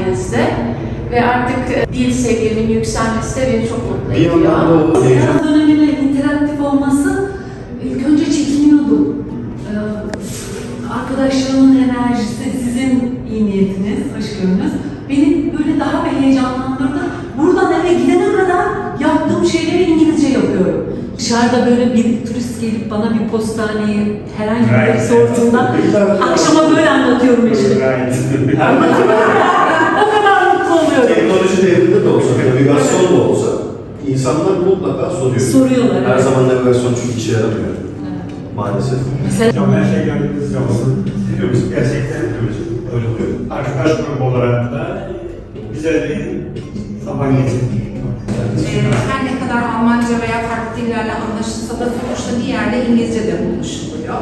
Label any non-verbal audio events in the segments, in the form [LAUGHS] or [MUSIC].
sayenizde. Ve artık e, dil seviyemin yükselmesi de beni çok mutlu Bir ediyor. yandan da o heyecan dönemine interaktif olması ilk önce çekiniyordum. Ee, arkadaşlarımın enerjisi, sizin iyi niyetiniz, hoşgörünüz beni böyle daha bir heyecanlandırdı. Buradan eve gidene kadar yaptığım şeyleri İngilizce yapıyorum. Dışarıda böyle bir turist gelip bana bir postaneyi herhangi bir Right. sorduğunda [LAUGHS] akşama böyle anlatıyorum işte. o [LAUGHS] [LAUGHS] oluyorum. teknoloji devrinde de olsa, navigasyon da olsa insanlar mutlaka soruyor. Soruyorlar, Her evet. zaman navigasyon çünkü işe yaramıyor. Maalesef. Mesela Hocam her şey gönlünüzce olsun. Hepimiz gerçekten öyle oluyor. Arkadaş grubu olarak da güzel bir zaman geçirdik. Ee, her ne kadar Almanca veya farklı dillerle anlaşılsa da sonuçta bir yerde İngilizce de buluşuluyor.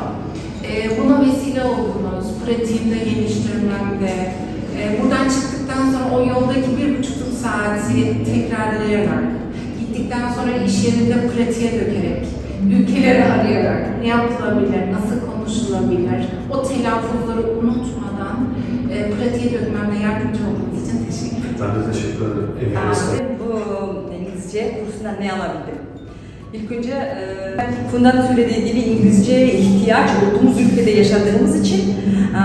Ee, buna vesile oldunuz, pratiğimde geliştirmemde. Ee, buradan çıktıktan sonra o yoldaki bir buçuk saati tekrarlayarak, gittikten sonra iş yerinde pratiğe dökerek, ülkeleri arayarak ne yapılabilir, nasıl konuşulabilir, o telaffuzları unutmadan e, pratiğe dökmemde yardımcı olduğunuz için teşekkür ederim. Ben de teşekkür ederim. Ben bu İngilizce kursundan ne alabildim? İlk önce e, Funda'nın söylediği gibi İngilizceye ihtiyaç olduğumuz ülkede yaşadığımız için e,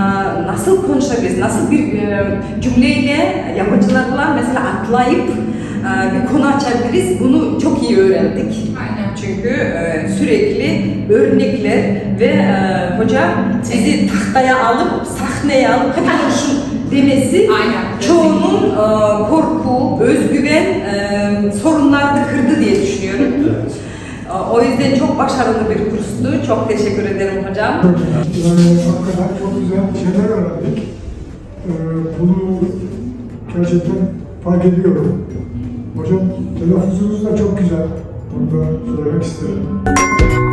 nasıl konuşabiliriz, nasıl bir e, cümleyle yapıcılarla mesela atlayıp e, bir konu açabiliriz bunu çok iyi öğrendik. Aynen. Çünkü e, sürekli örnekler ve e, hoca bizi tahtaya alıp sahneye alıp hadi konuşun demesi Aynen. çoğunun e, korku, özgüven e, sorunlarını kırdı diye düşünüyorum. Evet. E, O yüzden çok başarılı bir kurstu. Çok teşekkür ederim hocam. Hakikaten çok güzel şeyler öğrendik. Ee, bunu gerçekten fark ediyorum. Hocam telaffuzunuz da çok güzel. Bunu da söylemek isterim.